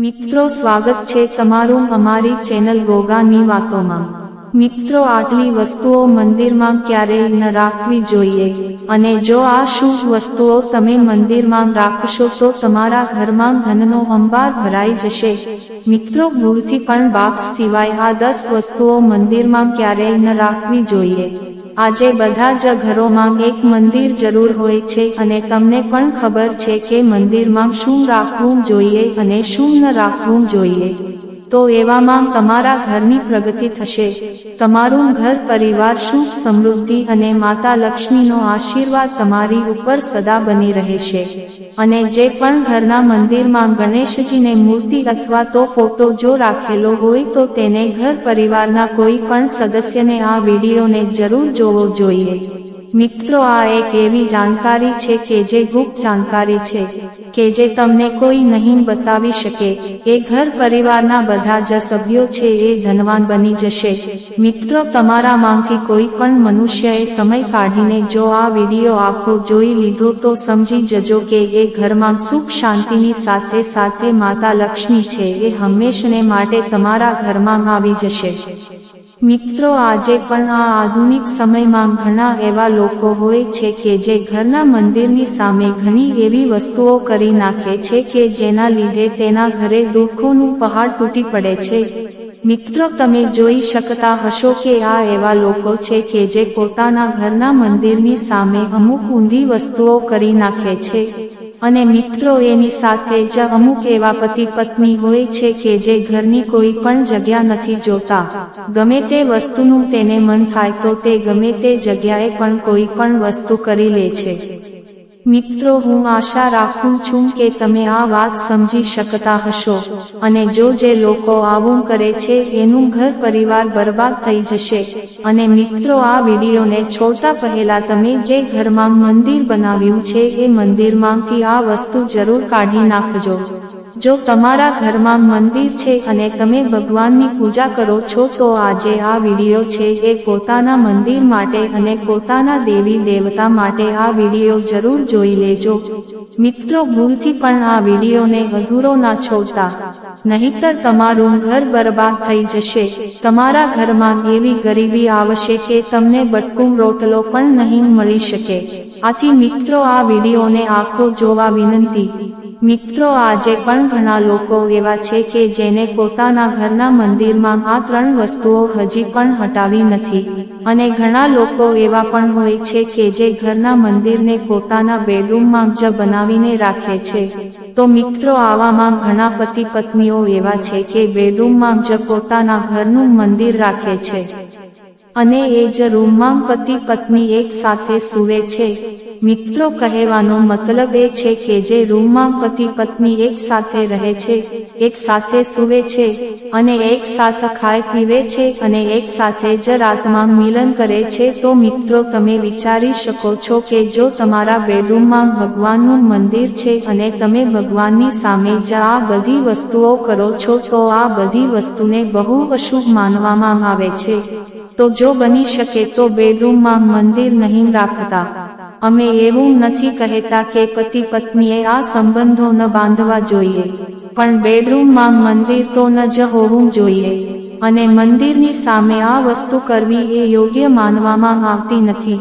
મિત્રો, સ્વાગત છે તમારું અમારી ચેનલ ગોગાની વાતોમાં. મિત્રો, આટલી વસ્તુઓ મંદિરમાં ક્યારેય ન રાખવી જોઈએ. અને જો આ શુભ વસ્તુઓ તમે મંદિરમાં રાખશો, તો તમારા ઘરમાં ધનનો અંબાર ભરાઈ જશે. મિત્રો ભૂલથી પણ બાક્સ સિવાય આ દસ વસ્તુઓ મંદિરમાં ક્યારેય ન રાખવી જોઈએ. આજે બધા જ ઘરોમાં એક મંદિર જરૂર હોય છે અને તમને પણ ખબર છે કે મંદિરમાં શું રાખવું જોઈએ અને શું ન રાખવું જોઈએ. તો એવામાં તમારા ઘરની પ્રગતિ થશે. તમારું ઘર, પરિવાર, સુખ, સમૃદ્ધિ અને માતા લક્ષ્મીનો આશીર્વાદ તમારી ઉપર સદા બની રહેશે. અને જે પણ ઘરના મંદિરમાં ગણેશજીને મૂર્તિ અથવા તો ફોટો જો રાખેલો હોય તો તેને ઘર, પરિવારના કોઈ પણ સદસ્યને આ વિડીયોને જરૂર જોવો જોઈએ. મિત્રો, આ એક એવી જાણકારી છે કે જે ગુપ્ત જાણકારી છે, કે જે તમને કોઈ નહીં બતાવી શકે. એ ઘર પરિવારના બધા જ સભ્યો છે, એ ધનવાન બની જશે. મિત્રો, તમારા માંથી કોઈ પણ મનુષ્યએ સમય કાઢીને જો આ વીડિયો આખો જોઈ લીધો, તો સમજી જજો કે એ ઘરમાં સુખ શાંતિની સાથે સાથે માતા લક્ષ્મી છે, એ હંમેશને માટે તમારા ઘરમાં આવી જશે. મિત્રો, આજે પણ આ આધુનિક સમયમાં ઘણા એવા લોકો હોય છે કે જે ઘરના મંદિરની સામે ઘણી એવી વસ્તુઓ કરી નાખે છે કે જેના લીધે તેના ઘરે દુઃખોનું પહાડ તૂટી પડે છે. મિત્રો, તમે જોઈ શકતા હશો કે આ એવા લોકો છે કે જે પોતાના ઘરના મંદિરની સામે અમુક ઊંધી વસ્તુઓ કરી નાખે છે. અને મિત્રો એની સાથે જ અમુક એવા પતિ પત્ની હોય છે કે જે ઘરની કોઈ પણ જગ્યા નથી જોતા. ગમે તે વસ્તુનું તેને મન થાય તો તે ગમે તે જગ્યાએ પણ કોઈ પણ વસ્તુ કરી લે છે. મિત્રો, હું આશા રાખું છું કે તમે આ વાત સમજી શકતા હશો અને જો જે લોકો આવું કરે છે, એનું ઘર પરિવાર બરબાદ થઈ જશે. અને મિત્રો, આ વિડીયોને છોડતા પહેલા તમે જે ઘરમાં મંદિર બનાવ્યું છે, એ મંદિરમાંથી આ વસ્તુ જરૂર કાઢી નાખજો. જો તમારા ઘરમાં મંદિર છે અને તમે ભગવાનની પૂજા કરો છો, તો આજે આ વીડિયો છે. એ પોતાના મંદિર માટે અને પોતાના દેવી દેવતા માટે આ વીડિયો જરૂર જોઈ લેજો. મિત્રો, ભૂલથી પણ આ વિડીયોને અધૂરો ના છોડતા. નહીતર તમારું ઘર બરબાદ થઈ જશે. તમારા ઘરમાં એવી ગરીબી આવશે કે તમને બટકું, રોટલો પણ નહીં મળી શકે. આથી મિત્રો, આ વિડીયોને આખો જોવા વિનંતી. મિત્રો, આજે પણ ઘણા લોકો એવા છે કે જેને પોતાના ઘરના મંદિરમાં આ ત્રણ વસ્તુઓ હજી પણ હટાવી નથી. અને ઘણા લોકો એવા પણ હોય છે કે જે ઘરના મંદિરને પોતાના બેડરૂમમાં જ બનાવીને રાખે છે. તો મિત્રો, આવામાં ઘણા પતિ પત્નીઓ એવા છે કે બેડરૂમમાં જ પોતાના ઘરનું મંદિર રાખે છે. અને એ જ રૂમમાં પતિ પત્ની એક સાથે સૂવે છે. મિત્રો, કહેવાનો મતલબ એ છે કે જે રૂમમાં પતિ પત્ની એક સાથે રહે છે, એક સાથે સૂવે છે અને એક સાથે ખાય પીવે છે અને એક સાથે જ રાતમાં મિલન કરે છે. તો મિત્રો, તમે વિચારી શકો છો કે જો તમારા બેડરૂમમાં ભગવાનનું મંદિર છે અને તમે ભગવાનની સામે જ આ બધી વસ્તુઓ કરો છો, તો આ બધી વસ્તુને બહુ અશુભ માનવામાં આવે છે. તો જો બની શકે તો બેડરૂમમાં મંદિર નહીં રાખતા. અમે એવું નથી કહેતા કે પતિ પત્નીએ આ સંબંધો ન બાંધવા જોઈએ. પણ બેડરૂમમાં મંદિર તો ન જ હોવું જોઈએ. અને મંદિરની સામે આ વસ્તુ કરવી એ યોગ્ય માનવામાં આવતી નથી.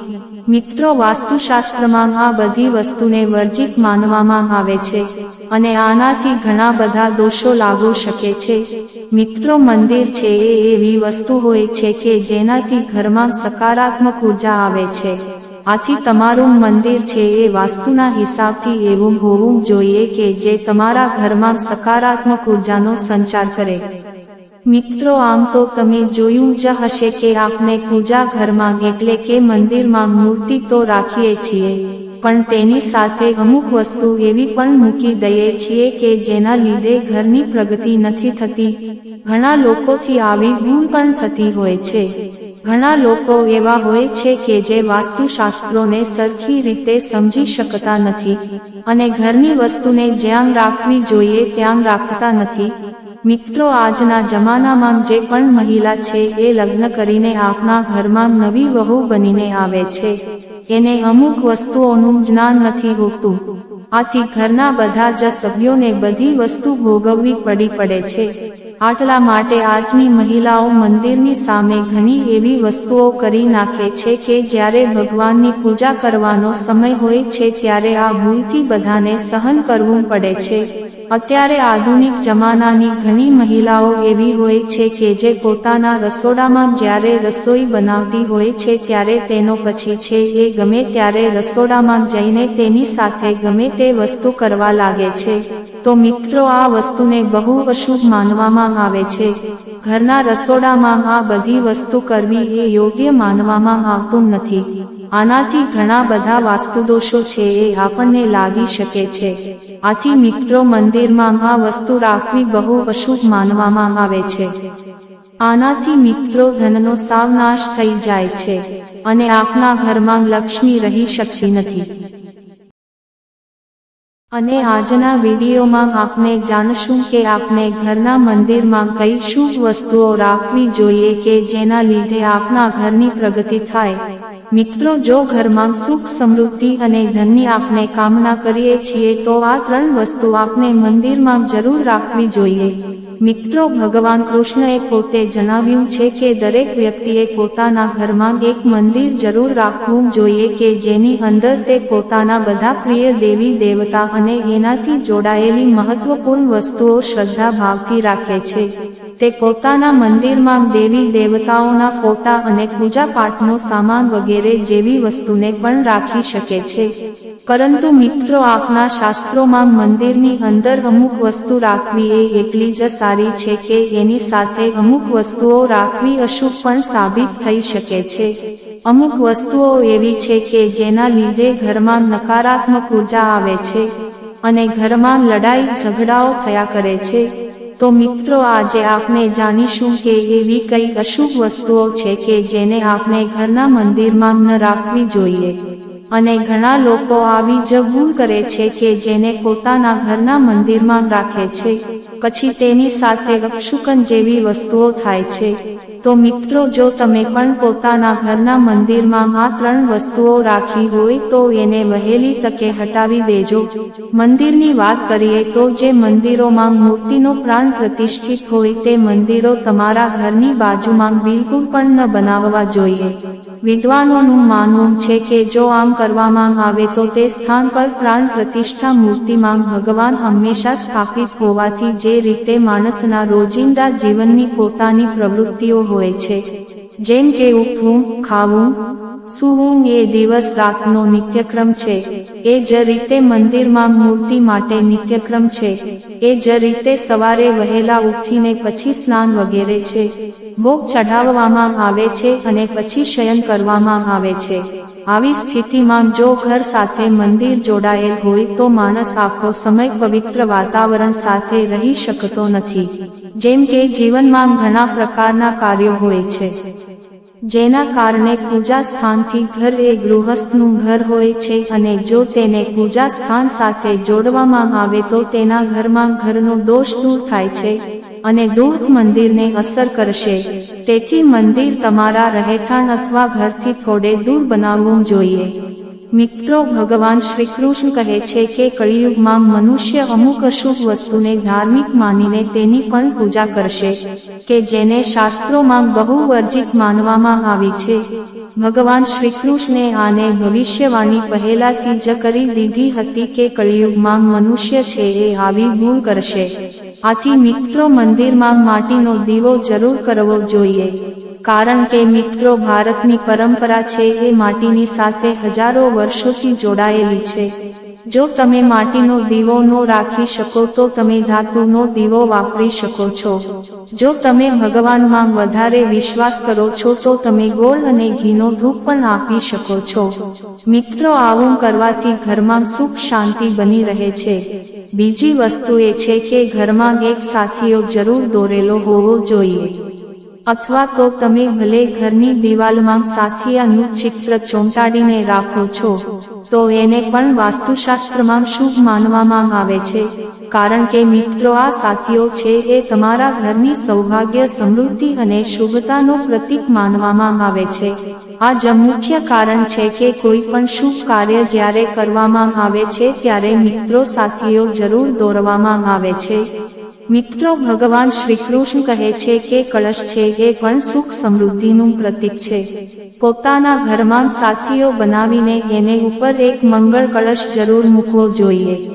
મિત્રો વાસ્તુશાસ્ત્રમાં આ બધી વસ્તુને વર્જિત માનવામાં આવે છે અને આનાથી ઘણા બધા દોષો લાગુ શકે છે. મિત્રો, મંદિર છે એ એવી વસ્તુ હોય છે કે જેનાથી ઘરમાં સકારાત્મક ઊર્જા આવે છે. આથી તમારું મંદિર છે એ વાસ્તુના હિસાબથી એવું હોવું જોઈએ કે જે તમારા ઘરમાં સકારાત્મક ઉર્જાનો સંચાર કરે. મિત્રો, આમ તો તમે જોયું જ હશે કે આપણે પૂજા ઘરમાં એટલે કે મંદિરમાં મૂર્તિ તો રાખીએ છીએ, પણ તેની સાથે અમુક વસ્તુ એવી પણ મૂકી દઈએ છીએ કે જેના લીધે ઘરની પ્રગતિ નથી થતી. ઘણા લોકોથી આવી ભૂલ પણ થતી હોય છે. ઘણા લોકો એવા હોય છે કે જે વાસ્તુશાસ્ત્રોને સરખી રીતે સમજી શકતા નથી અને ઘરની વસ્તુને જ્યાં રાખવી જોઈએ ત્યાં રાખતા નથી. મિત્રો, આજના જમાનામાં જે પણ મહિલા છે, એ લગ્ન કરીને આપના ઘરમાં નવી વહુ બનીને આવે છે. એને અમુક વસ્તુઓનું જ્ઞાન નથી હોતું. આથી ઘરના બધા જ સભ્યોને બધી વસ્તુ ભોગવવી પડી પડે છે. આટલા માટે આજની મહિલાઓ મંદિરની સામે ઘણી એવી વસ્તુઓ કરી નાખે છે કે જ્યારે ભગવાનની પૂજા કરવાનો સમય હોય છે ત્યારે આ ભૂલથી બધાને સહન કરવું પડે છે. અત્યારે આધુનિક જમાનાની ઘણી મહિલાઓ એવી હોય છે કે જે પોતાના રસોડામાં જ્યારે રસોઈ બનાવતી હોય છે ત્યારે તેનો પછી છે એ ગમે ત્યારે રસોડામાં જઈને તેની સાથે ગમે તે વસ્તુ કરવા લાગે છે, તો મિત્રો આ વસ્તુને બહુ અશુભ માનવામાં આવે છે. ઘરના રસોડામાં આ બધી વસ્તુ કરવી એ યોગ્ય માનવામાં આવતું નથી. આનાથી ઘણા બધા વાસ્તુદોષો છે એ આપણને લાગી શકે છે. આથી મિત્રો મંદિરમાં આ વસ્તુ રાખવી બહુ અશુભ માનવામાં આવે છે. આનાથી મિત્રો ધનનો સાવ નાશ થઈ જાય છે અને આપના ઘરમાં લક્ષ્મી રહી શકતી નથી. અને આજના વિડીયોમાં આપણે જાણશું કે આપણે ઘરના મંદિરમાં કઈ શું વસ્તુઓ રાખવી જોઈએ કે જેના લીધે આપના ઘરની પ્રગતિ થાય. મિત્રો, જો ઘરમાં સુખ, સમૃદ્ધિ અને ધનની આપણે કામના કરીએ છીએ, તો આ ત્રણ વસ્તુ આપણે મંદિરમાં જરૂર રાખવી જોઈએ. મિત્રો, ભગવાન કૃષ્ણએ પોતે જણાવ્યું છે કે દરેક વ્યક્તિએ પોતાના ઘરમાં એક મંદિર જરૂર રાખવું જોઈએ કે જેની અંદર તે પોતાના બધા પ્રિય દેવી, દેવતા અને એનાથી જોડાયેલી મહત્વપૂર્ણ વસ્તુઓ શ્રદ્ધા ભાવથી રાખે છે. તે પોતાના મંદિરમાં દેવી, દેવતાઓના ફોટા અને પૂજા પાઠનો સામાન વગેરે જેવી વસ્તુને પણ રાખી શકે છે. પરંતુ મિત્રો, આપના શાસ્ત્રોમાં મંદિરની અંદર અમુક વસ્તુ રાખવી એ એટલી જ સારી છે કે એની સાથે અમુક વસ્તુઓ રાખવી અશુભ પણ સાબિત થઈ શકે છે. અમુક વસ્તુઓ એવી છે કે જેના લીધે ઘરમાં નકારાત્મક ઊર્જા આવે છે અને ઘરમાં લડાઈ ઝઘડાઓ થયા કરે છે. તો મિત્રો, આજે આપણે જાણીશું કે એવી કઈ અશુભ વસ્તુઓ છે કે જેને આપણે ઘરના મંદિરમાં ન રાખવી જોઈએ. અને ઘણા લોકો આવી જ કરે છે કે જેને પોતાના ઘરના મંદિરમાં રાખે છે. પછી તેની સાથે અપશુકન જેવી વસ્તુઓ થાય છે. તો મિત્રો, જો તમે પણ પોતાના ઘરના મંદિરમાં આ ત્રણ વસ્તુઓ રાખી હોય તો એને વહેલી તકે હટાવી દેજો. મંદિરની વાત કરીએ તો જે મંદિરોમાં મૂર્તિનો પ્રાણ પ્રતિષ્ઠિત હોય તે મંદિરો તમારા ઘરની બાજુમાં બિલકુલ પણ ન બનાવવા જોઈએ. વિદ્વાનોનું માનવું છે કે જો આમ કરવામાં આવે તો તે સ્થાન પર પ્રાણ પ્રતિષ્ઠા મૂર્તિમાં ભગવાન હંમેશા સ્થાપિત હોવાથી જે રીતે માણસના રોજિંદા જીવનની પોતાની પ્રવૃત્તિઓ હોય છે. જેમ કે ઉઠવું, ખાવું સૂવું એ દિવસ રાતનો નિત્યક્રમ છે. એ જ રીતે મંદિરમાં મૂર્તિ માટે નિત્યક્રમ છે. એ જ રીતે સવારે વહેલા ઉઠીને પછી સ્નાન વગેરે છે. ભોગ ચઢાવવામાં આવે છે અને પછી શયન કરવામાં આવે છે. આવી સ્થિતિમાં જો ઘર સાથે મંદિર જોડાયેલ હોય તો માણસ આખો સમય પવિત્ર વાતાવરણ સાથે રહી શકતો નથી. જેમ કે જીવનમાં ઘણા પ્રકારના કાર્યો હોય છે. જેના કારણે પૂજા સ્થાનથી ઘર એ ગૃહસ્થનું ઘર હોય છે અને જો તેને પૂજા સ્થાન સાથે જોડવામાં આવે તો તેના ઘરમાં ઘરનો દોષ દૂર થાય છે અને દૂધ મંદિરને અસર કરશે. તેથી મંદિર તમારા રહેઠાણ અથવા ઘરથી થોડે દૂર બનાવવું જોઈએ. મિત્રો, ભગવાન શ્રી કૃષ્ણ કહે છે કે કળિયુગમાં મનુષ્ય અમુક અશુભ વસ્તુને ધાર્મિક માનીને તેની પણ પૂજા કરશે, કે જેને શાસ્ત્રોમાં બહુ વર્જિત માનવામાં આવી છે. ભગવાન શ્રી કૃષ્ણે આને ભવિષ્યવાણી પહેલાથી જ કરી દીધી હતી કે કળિયુગમાં મનુષ્ય છે એ આવી ભૂલ કરશે. આથી મિત્રો, મંદિરમાં માટીનો દીવો જરૂર કરવો જોઈએ. કારણ કે મિત્રો ભારતની પરંપરા છે એ માટીની સાથે હજારો વર્ષોથી જોડાયેલી છે. જો તમે માટીનો દીવો ન રાખી શકો તો તમે ધાતુનો દીવો વાપરી શકો છો. જો તમે ભગવાનમાં વધારે વિશ્વાસ કરો છો તો તમે ગોળ અને ઘીનો ધૂપ પણ આપી શકો છો. મિત્રો આવું કરવાથી ઘરમાં સુખ શાંતિ બની રહે છે. બીજી વસ્તુ એ છે કે ઘરમાં એક સાથીઓ જરૂર દોરેલો હોવો જોઈએ. અથવા તો તમે ભલે ઘરની દિવાલમાં સાથિયાનું ચિત્ર ચોંટાડીને રાખો છો. તો એને પણ વાસ્તુશાસ્ત્રમાં શુભ માનવામાં આવે છે, કારણ કે મિત્રો આ સાથીઓ છે એ તમારા ઘરની સૌભાગ્ય સમૃદ્ધિ અને શુભતાનો પ્રતીક માનવામાં આવે છે. આ જ મુખ્ય કારણ છે કે કોઈ પણ શુભ કાર્ય જ્યારે કરવામાં આવે છે ત્યારે મિત્રો સાથીઓ જરૂર દોરવામાં આવે છે. મિત્રો ભગવાન શ્રી કૃષ્ણ કહે છે કે કળશ છે એ પણ સુખ સમૃદ્ધિનું પ્રતીક છે. પોતાના ઘરમાં સાથીઓ બનાવીને એને ઉપર એક મંગળ કળશ જરૂર મૂકવો જોઈએ.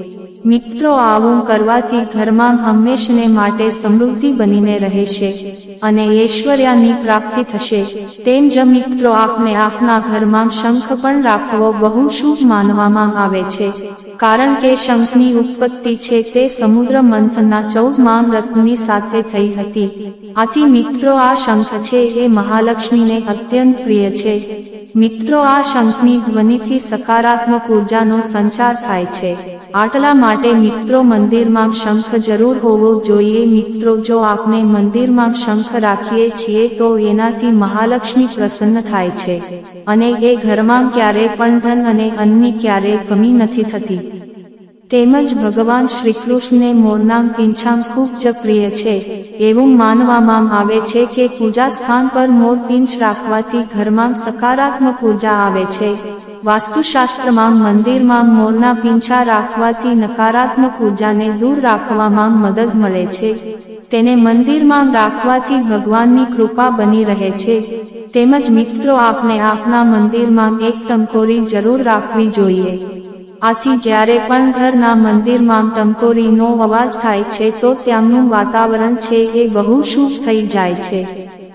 મિત્રો, આવું કરવાથી ઘરમાં હંમેશને માટે સમૃદ્ધિ બનીને રહેશે. અને ઐશ્વર્યાની પ્રાપ્તિ થશે. તેમ જ મિત્રો, આપને આપના ઘરમાં શંખ પણ રાખવો બહુ શુભ માનવામાં આવે છે. કારણ કે શંખની ઉત્પત્તિ છે તે સમુદ્ર મંથના ચૌદ મામ રત્નની સાથે થઈ હતી. આથી મિત્રો, આ શંખ છે એ મહાલક્ષ્મીને અત્યંત પ્રિય છે. મિત્રો, આ શંખની ધ્વનિથી સકારાત્મક ઉર્જાનો સંચાર થાય છે. આટલા માટે મિત્રો, મંદિરમાં શંખ જરૂર હોવો જોઈએ. મિત્રો, જો આપને મંદિરમાં શંખ રાખીએ છીએ તો એનાથી મહાલક્ષ્મી પ્રસન્ન થાય છે. અને એ ઘરમાં ક્યારે પણ ધન અને અન્નની ક્યારે કમી નથી થતી. તેમજ ભગવાન શ્રી કૃષ્ણને મોરનામ પીંછામ ખૂબ જ પ્રિય છે, એવું માનવામાં આવે છે કે પૂજા સ્થાન પર મોર પીંછ રાખવાથી ઘરમાં સકારાત્મક ઊર્જા આવે છે. વાસ્તુશાસ્ત્રમાં મંદિરમાં મોરના પીંછા રાખવાથી નકારાત્મક ઉર્જાને દૂર રાખવામાં મદદ મળે છે. તેને મંદિરમાં રાખવાથી ભગવાનની કૃપા બની રહે છે. તેમજ મિત્રો, આપને આપના મંદિરમાં એક ટંકોરી જરૂર રાખવી જોઈએ. આથી જ્યારે પણ ઘરના મંદિરમાં ટંકોરીનો અવાજ થાય છે તો ત્યાંનું વાતાવરણ છે એ બહુ શુભ થઈ જાય છે.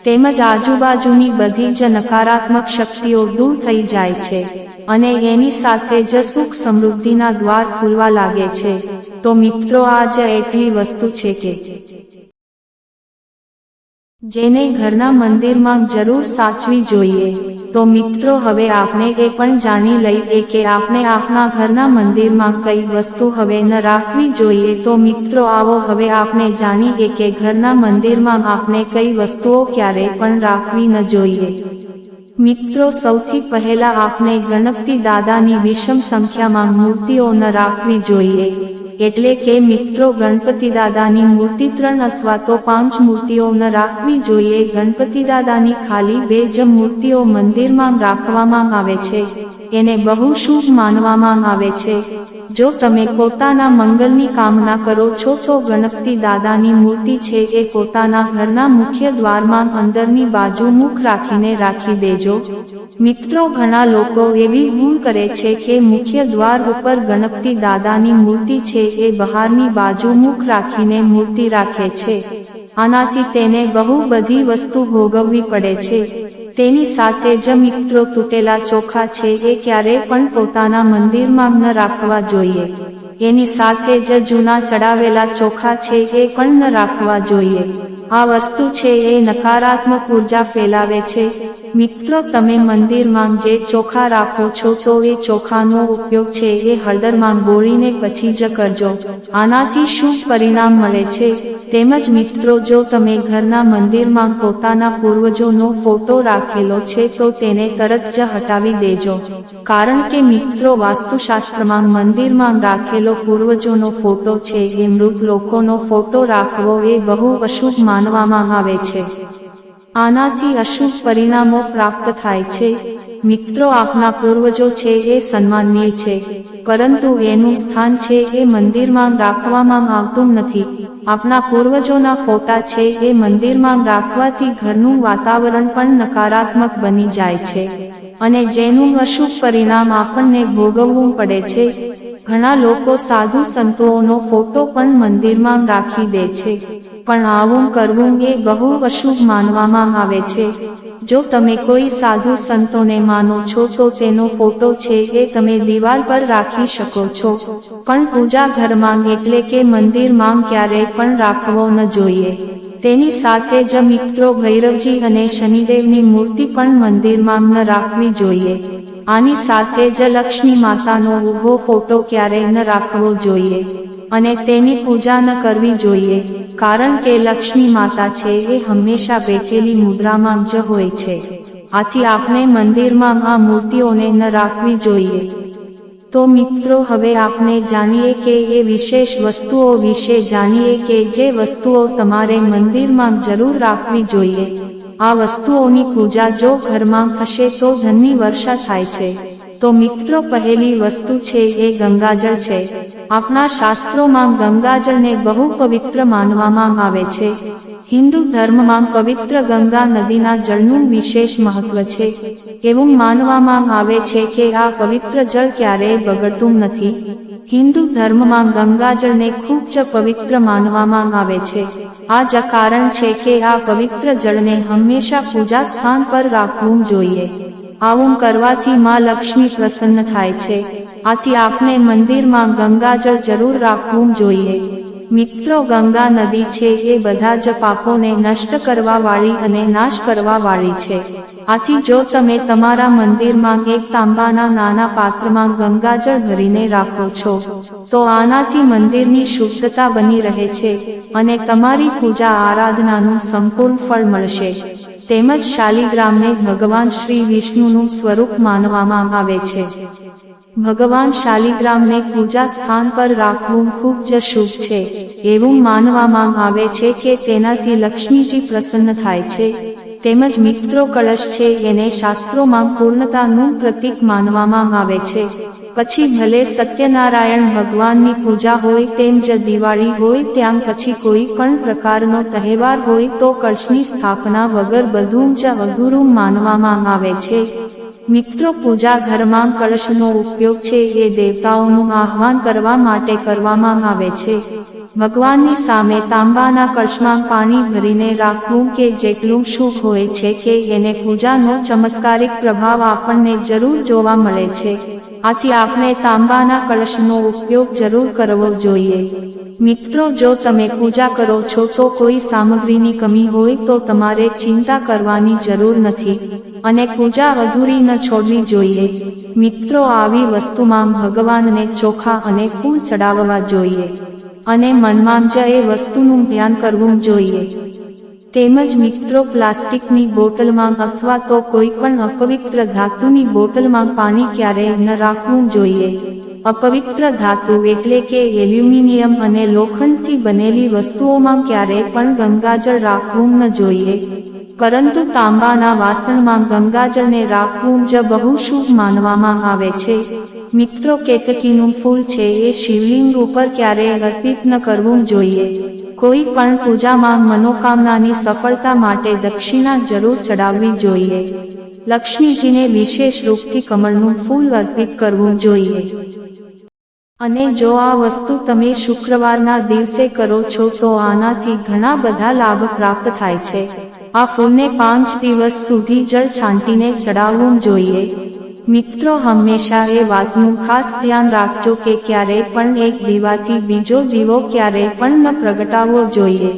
તેમજ આજુબાજુની બધી જ નકારાત્મક શક્તિઓ દૂર થઈ જાય છે અને એની સાથે જ સુખ સમૃદ્ધિના દ્વાર ખુલવા લાગે છે. તો મિત્રો, આ જ એટલી વસ્તુ છે કે જેને ઘરના મંદિરમાં જરૂર સાચવી જોઈએ. તો મિત્રો, હવે આપણે એ પણ જાણી લઈએ કે આપણે આપણા ઘરના મંદિરમાં કઈ વસ્તુ હવે ન રાખવી જોઈએ. તો મિત્રો, આવો હવે આપણે જાણીએ કે ઘરના મંદિરમાં આપણે કઈ વસ્તુઓ ક્યારે પણ રાખવી ન જોઈએ. મિત્રો, સૌથી પહેલા આપણે ગણપતિ દાદાની વિષમ સંખ્યામાં મૂર્તિઓ ન રાખવી જોઈએ. એટલે કે મિત્રો ગણપતિ દાદાની મૂર્તિ ત્રણ અથવા તો પાંચ મૂર્તિઓ ન રાખવી જોઈએ. ગણપતિ દાદાની ખાલી બે જ મૂર્તિઓ મંદિરમાં રાખવામાં આવે છે. એને બહુ શુભ માનવામાં આવે છે. જો તમે પોતાના મંગલની કામના કરો છો તો ગણપતિ દાદાની મૂર્તિ છે એ પોતાના ઘરના મુખ્ય દ્વારમાં અંદરની બાજુ મુખ રાખીને રાખી દેજો. મિત્રો ઘણા લોકો એવી ભૂલ કરે છે કે મુખ્ય દ્વાર ઉપર ગણપતિ દાદાની મૂર્તિ છે એ બહારની બાજુ મુખ રાખીને મૂર્તિ રાખે છે. આનાથી તેને બહુ બધી વસ્તુ ભોગવવી પડે છે. તેની સાથે જ મિત્રો તૂટેલા ચોખા છે એ ક્યારેય પણ પોતાના મંદિરમાં ન રાખવા જોઈએ. એની સાથે જ જૂના ચડાવેલા ચોખા છે એ પણ ન રાખવા જોઈએ. આ વસ્તુ છે એ નકારાત્મક ઊર્જા ફેલાવે છે. મિત્રો, તમે મંદિરમાં જે ચોખા રાખો છો, તો એ ચોખાનો ઉપયોગ છે એ હળદરમાં બોળીને પછી જ કરજો. આનાથી શું પરિણામ મળે છે? તેમજ મિત્રો, જો તમે ઘરના મંદિરમાં પોતાના પૂર્વજોનો ફોટો રાખેલો છે, તો તેને તરત જ હટાવી દેજો. કારણ કે મિત્રો, વાસ્તુશાસ્ત્રમાં મંદિરમાં રાખેલો પૂર્વજોનો ફોટો છે એ મૃત લોકોનો ફોટો રાખવો એ બહુ અશુભ માનવામાં આવે છે. આનાથી અશુભ પરિણામો પ્રાપ્ત થાય છે. મિત્રો, આપના પૂર્વજો છે, એ સન્માનીય છે. પરંતુ એનું સ્થાન છે, એ મંદિરમાં રાખવામાં આવતું નથી. આપના પૂર્વજોના ફોટા છે, એ મંદિરમાં રાખવાથી ઘરનું વાતાવરણ પણ નકારાત્મક બની જાય છે. અને જેનું અશુભ પરિણામ આપણને ભોગવવું પડે છે. ઘણા લોકો સાધુ સંતોનો ફોટો પણ મંદિરમાં રાખી દે છે. પણ આવું કરવું એ બહુ અશુભ માનવામાં આવે છે, જો તમે કોઈ સાધુ સંતોને માનો છો, તો તેનો ફોટો છે એ તમે દિવાલ પર રાખી શકો છો. પણ પૂજા ઘરમાં એટલે કે મંદિરમાં ક્યારેય પણ રાખવો ન જોઈએ. તેની સાથે જ મિત્રો ભૈરવજી અને શનિદેવની મૂર્તિ પણ મંદિરમાં ન રાખવી જોઈએ. આની સાથે જ લક્ષ્મી માતાનો ઊભો ફોટો ક્યારેય ન રાખવો જોઈએ. અને તેની પૂજા ન કરવી જોઈએ, કારણ કે લક્ષ્મી માતા છે એ હંમેશા બેઠેલી મુદ્રામાં જ હોય છે. આથી આપણે મંદિરમાં આ મૂર્તિઓને ન રાખવી જોઈએ. તો મિત્રો, હવે આપણે જાણીએ કે એ વિશેષ વસ્તુઓ વિશે જાણીએ કે જે વસ્તુઓ તમારે મંદિરમાં જરૂર રાખવી જોઈએ. આ વસ્તુઓની પૂજા જો ઘરમાં થશે તો ધનની વર્ષા થાય છે. તો મિત્રો પહેલી વસ્તુ છે એ ગંગાજળ છે. આપણા શાસ્ત્રોમાં ગંગાજળને બહુ પવિત્ર માનવામાં આવે છે. હિન્દુ ધર્મમાં પવિત્ર ગંગા નદીના જળનું વિશેષ મહત્વ છે. એવું માનવામાં આવે છે કે આ પવિત્ર જળ ક્યારેય બગડતું નથી. હિન્દુ ધર્મમાં ગંગાજળને ખૂબ જ પવિત્ર માનવામાં આવે છે. આ જ કારણ છે કે આ પવિત્ર જળને હંમેશા પૂજા સ્થાન પર રાખવું જોઈએ. આવું કરવાથી માં લક્ષ્મી પ્રસન્ન થાય છે. આથી આપણે મંદિરમાં ગંગાજળ જરૂર રાખવું જોઈએ. મિત્રો, ગંગા નદી છે એ બધા જ પાપોને નષ્ટ કરવા વાળી અને નાશ કરવા વાળી છે. આથી જો તમે તમારા મંદિરમાં એક તાંબાના નાના પાત્રમાં ગંગાજળ ભરીને રાખો છો, તો આનાથી મંદિરની શુદ્ધતા બની રહે છે અને તમારી પૂજા આરાધનાનું સંપૂર્ણ ફળ મળશે. તેમજ શાલિગ્રામને ભગવાન શ્રી વિષ્ણુનું સ્વરૂપ માનવામાં આવે છે. ભગવાન શાલિગ્રામને પૂજા સ્થાન પર રાખવું ખૂબ જ શુભ છે, એવું માનવામાં આવે છે કે તેનાથી લક્ષ્મીજી પ્રસન્ન થાય છે. તેમજ મિત્રો કળશ છે, એને શાસ્ત્રોમાં પૂર્ણતાનું પ્રતીક માનવામાં આવે છે. પછી ભલે સત્યનારાયણ ભગવાનની પૂજા હોય, તેમ જ દિવાળી હોય, ત્યાં પછી કોઈ પણ પ્રકારનો તહેવાર હોય, તો કળશની સ્થાપના વગર બધું જ અધૂરું માનવામાં આવે છે. મિત્રો પૂજા ઘરમાં કળશનો ઉપયોગ છે, એ દેવતાઓનું આહ્વાન કરવા માટે કરવામાં આવે છે. ભગવાનની સામે તાંબાના કળશમાં પાણી ભરીને રાખવું કે જેટલું શુભ હોય છે કે એને પૂજાનો ચમત્કારિક પ્રભાવ આપણને જરૂર જોવા મળે છે. આથી આપણે તાંબાના કળશનો ઉપયોગ જરૂર કરવો જોઈએ. મિત્રો, જો તમે પૂજા કરો છો તો કોઈ સામગ્રીની કમી હોય તો તમારે ચિંતા કરવાની જરૂર નથી અને પૂજા અધૂરી ન છોડવી જોઈએ. મિત્રો, આવી વસ્તુમાં ભગવાનને ચોખા અને ફૂલ ચડાવવા જોઈએ અને મનમાં જ એ વસ્તુનું ધ્યાન કરવું જોઈએ. તેમજ મિત્રો, પ્લાસ્ટિકની બોટલમાં અથવા તો કોઈ પણ અપવિત્ર ધાતુની બોટલમાં પાણી ક્યારેય ન રાખવું જોઈએ. અપવિત્ર ધાતુ એટલે કે એલ્યુમિનિયમ અને લોખંડથી બનેલી વસ્તુઓમાં ક્યારેય પણ ગંગાજળ રાખવું ન જોઈએ. પરંતુ તાંબાના વાસણમાં ગંગાજળને રાખવું જ બહુ શુભ માનવામાં આવે છે. મિત્રો, કેતકીનું ફૂલ છે એ શિવલિંગ ઉપર ક્યારેય અર્પિત ન કરવું જોઈએ. કોઈ પણ પૂજામાં મનોકામનાની સફળતા માટે દક્ષિણા જરૂર ચડાવવી જોઈએ. લક્ષ્મીજીને વિશેષ રૂપથી કમળનું ફૂલ અર્પિત કરવું જોઈએ. અને જો આ વસ્તુ તમે શુક્રવારના દિવસે કરો છો તો આનાથી ઘણા બધા લાભ પ્રાપ્ત થાય છે. આ ફૂલને પાંચ દિવસ સુધી જળ છાંટીને ચડાવવું જોઈએ. મિત્રો હંમેશા એ વાતનું ખાસ ધ્યાન રાખજો કે ક્યારેય પણ એક દીવાથી બીજો દીવો ક્યારેય પણ ન પ્રગટાવવો જોઈએ.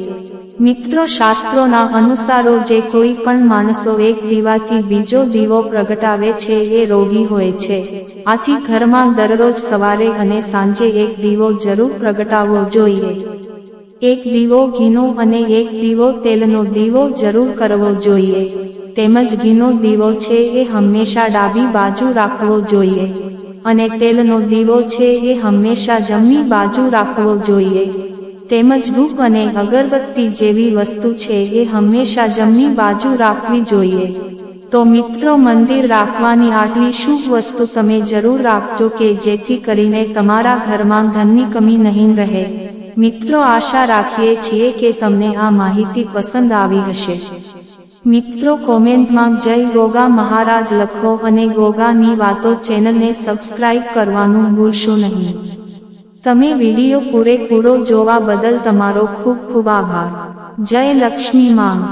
મિત્રો, શાસ્ત્રોના અનુસારો જે કોઈ પણ માણસો એક દીવાથી બીજો દીવો પ્રગટાવે છે એ રોગી હોય છે. આથી ઘરમાં દરરોજ સવારે અને સાંજે એક દીવો જરૂર પ્રગટાવવો જોઈએ. એક દીવો ઘીનો અને એક દીવો તેલનો દીવો જરૂર કરવો જોઈએ. તેમજ ઘીનો દીવો છે એ હંમેશા ડાબી બાજુ રાખવો જોઈએ. અને તેલનો દીવો છે એ હંમેશા જમણી બાજુ રાખવો જોઈએ. તેમજ ધૂપ અને અગરબત્તી જેવી વસ્તુ છે એ હંમેશા જમણી બાજુ રાખવી જોઈએ. તો મિત્રો, મંદિર રાખવાની આટલી શુભ વસ્તુ તમે જરૂર રાખજો કે જેથી કરીને તમારા ઘરમાં ધનની કમી નહીં રહે. મિત્રો, આશા રાખીએ છીએ કે તમને આ માહિતી પસંદ આવી હશે. મિત્રો, કોમેન્ટમાં જય ગોગા મહારાજ લખો અને ગોગાની વાતો ચેનલને સબસ્ક્રાઇબ કરવાનું ભૂલશો નહીં. તમે વીડિયો પૂરેપૂરો જોવા બદલ તમારો ખૂબ ખૂબ આભાર. જય લક્ષ્મી માં